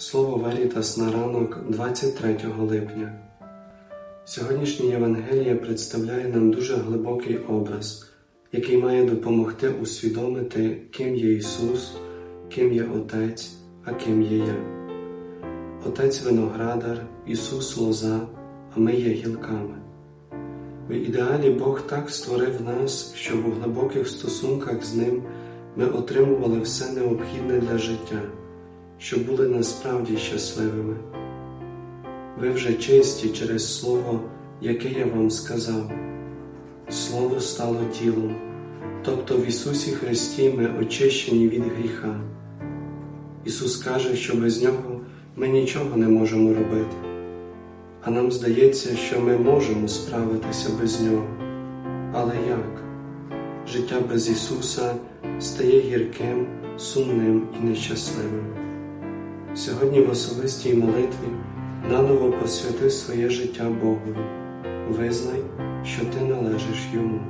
Слово Верітас на ранок 23 липня. Сьогоднішнє Євангеліє представляє нам дуже глибокий образ, який має допомогти усвідомити, ким є Ісус, ким є Отець, а ким є я. Отець виноградар, Ісус лоза, а ми є гілками. В ідеалі Бог так створив нас, щоб у глибоких стосунках з Ним ми отримували все необхідне для життя, щоб були насправді щасливими. Ви вже чисті через Слово, яке я вам сказав. Слово стало тілом, тобто в Ісусі Христі ми очищені від гріха. Ісус каже, що без Нього ми нічого не можемо робити, а нам здається, що ми можемо справитися без Нього. Але як? Життя без Ісуса стає гірким, сумним і нещасливим. Сьогодні в особистій молитві наново посвяти своє життя Богові, визнай, що ти належиш Йому.